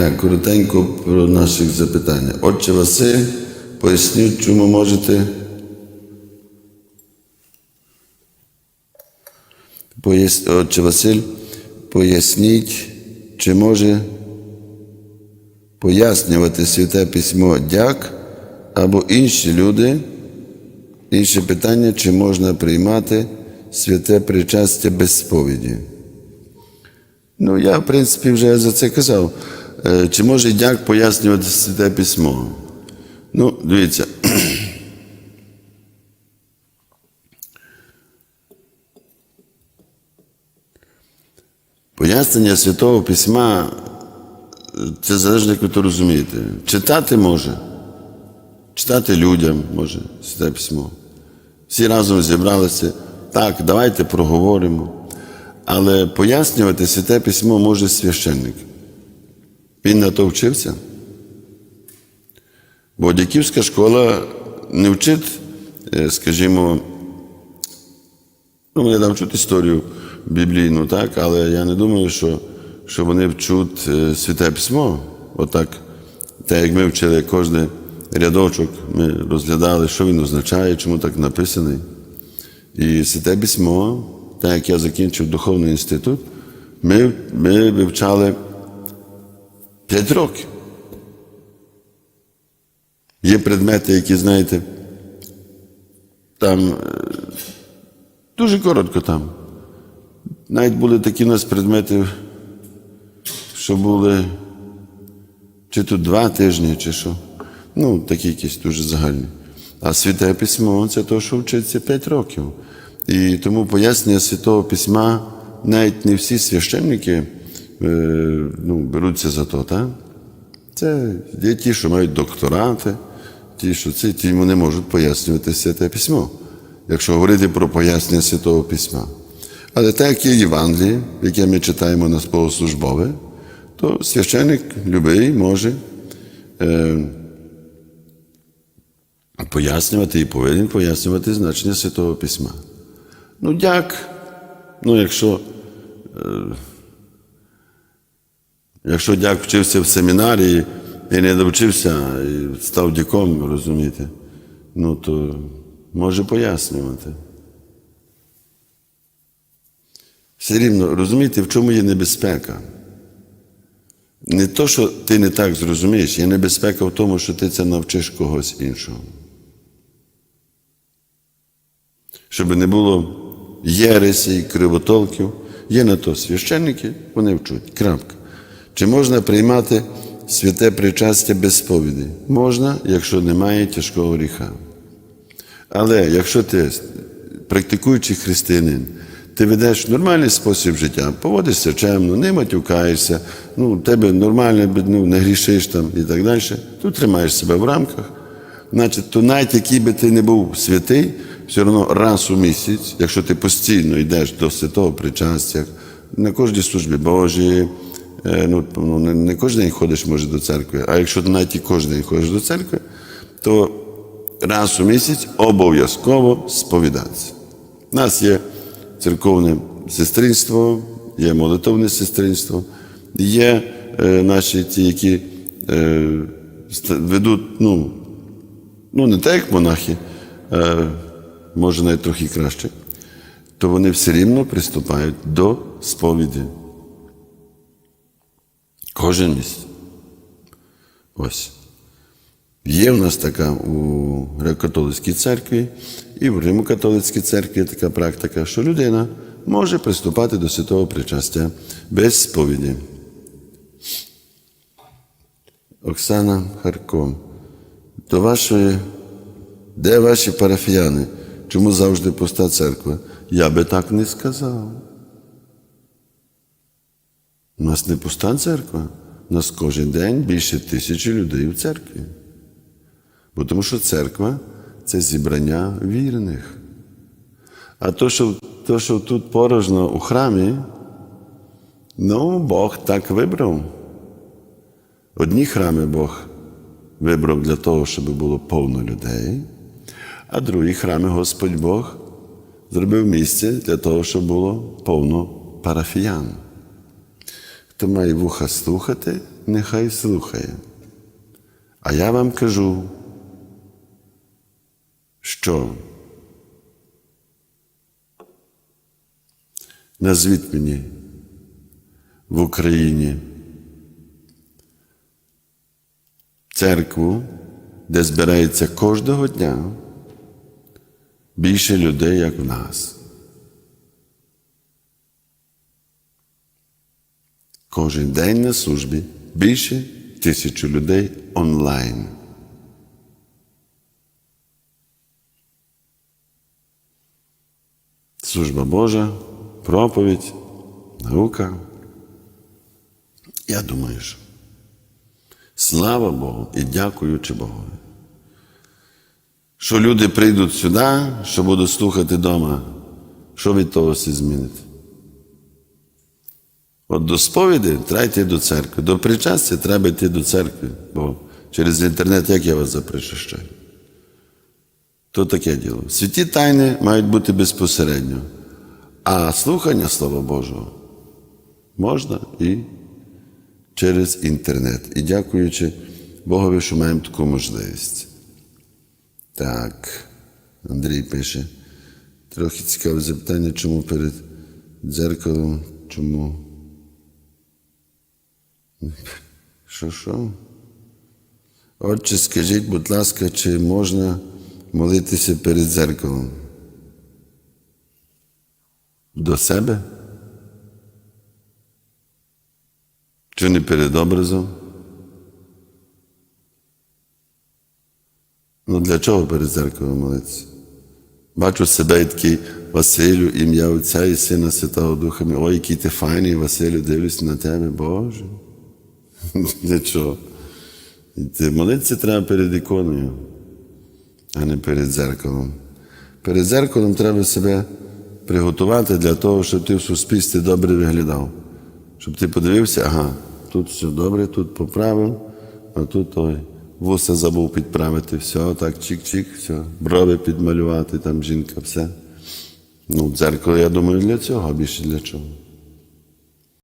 Так, коротенько про наших запитання. Отче Василь, поясніть, чому можете. Пояс... Отче Василь, поясніть, чи може пояснювати святе письмо дяк або інші люди. Інше питання, чи можна приймати святе причастя без сповіді. Ну, я, в принципі, вже за це казав. Е, Чи може дяк пояснювати святе письмо? Ну, дивіться. Пояснення святого письма е, це залежно, як ви то розумієте. Читати може, читати людям може святе письмо. Всі разом зібралися. Так, давайте проговоримо. Але пояснювати святе письмо може священник. Він на то вчився. Бо дяківська школа не вчить, е, скажімо, ну, вони там вчуть історію біблійну, так, але я не думаю, що, що вони вчуть е, святе письмо. Отак, те, як ми вчили кожен рядочок, ми розглядали, що він означає, чому так написаний. І святе письмо, так як я закінчив духовний інститут, ми, ми вивчали 5 років. Є предмети, які, знаєте, там е, дуже коротко там. Навіть були такі у нас предмети, що були чи то два тижні, чи що. Ну, такі якісь дуже загальні. А святе письмо це то, що вчиться 5 років. І тому пояснення святого письма навіть не всі священники ну, беруться за то, так? Це є ті, що мають докторати, ті, що це, ті вони можуть пояснювати святе письмо, якщо говорити про пояснення святого письма. Але так як є Євангеліє, яке ми читаємо на богослужбове, то священник любий може е, пояснювати і повинен пояснювати значення Святого Письма. Ну, як, ну, якщо, е, якщо дяк вчився в семінарії і не довчився, і став дяком, розумієте, ну то може пояснювати. Все рівно, розумієте, в чому є небезпека? Не то, що ти не так зрозумієш, є небезпека в тому, що ти це навчиш когось іншого. Щоб не було єресі кривотолків, є на то священники, вони вчуть. Крапка. Чи можна приймати святе причастя без сповіді? Можна, якщо немає тяжкого гріха. Але якщо ти практикуючий християнин, ти ведеш нормальний спосіб життя, поводишся чемно, не матюкаєшся, ну, тебе нормально, ну, не грішиш там і так далі, ти тримаєш себе в рамках. Значить, то навіть який би ти не був святий, все одно раз у місяць, якщо ти постійно йдеш до святого причастя, на кожній службі Божій, ну, ну, не, кожен день ходиш, може, до церкви, а якщо навіть і кожен день ходиш до церкви, то раз у місяць обов'язково сповідатися. У нас є церковне сестринство, є молитовне сестринство, є е, наші ті, які е, ведуть, ну, ну, не так, як монахи, а може навіть трохи краще, то вони все рівно приступають до сповіді. Кожен місяць. Ось. Є в нас така у греко-католицькій церкві і в Римо-католицькій церкві така практика, що людина може приступати до святого причастя без сповіді. Оксана Харко, до вашої, де ваші парафіяни? Чому завжди пуста церква? Я би так не сказав. У нас не пуста церква, у нас кожен день більше тисячі людей в церкві. Бо тому що церква це зібрання вірних. А то, що, то, що тут порожно у храмі, ну, Бог так вибрав. Одні храми Бог вибрав для того, щоб було повно людей, а другі храми Господь Бог зробив місце для того, щоб було повно парафіян. Хто має вуха слухати, нехай слухає. А я вам кажу, що назвіть мені в Україні церкву, де збирається кожного дня більше людей, як в нас. Кожен день на службі більше тисячі людей онлайн. Служба Божа, проповідь, наука. Я думаю, що слава Богу і дякуючи Богу. Що люди прийдуть сюди, що будуть слухати вдома, що від того все змінить? От до сповіді треба йти до церкви, до причастя треба йти до церкви, бо через інтернет як я вас запричащаю? То таке діло. Святі тайни мають бути безпосередньо, а слухання Слова Божого можна і через інтернет. І дякуючи Богові, що маємо таку можливість. Так, Андрій пише. Трохи цікаве запитання, чому перед дзеркалом, чому. Що, що? Отче, скажіть, будь ласка, чи можна молитися перед дзеркалом? До себе? Чи не перед образом? Ну для чого перед дзеркалом молитися? Бачу себе і такий Василю, ім'я Отця і Сина Святого Духа. Ой, який ти файний, Василю, дивлюсь на тебе, Боже. Для чого? Ти молитися треба перед іконою, а не перед дзеркалом. Перед дзеркалом треба себе приготувати для того, щоб ти в суспільстві добре виглядав. Щоб ти подивився, ага, тут все добре, тут поправив, а тут той вуса забув підправити, все, так, чик-чик, все, брови підмалювати, там жінка, все. Ну, дзеркало, я думаю, для цього, а більше для чого.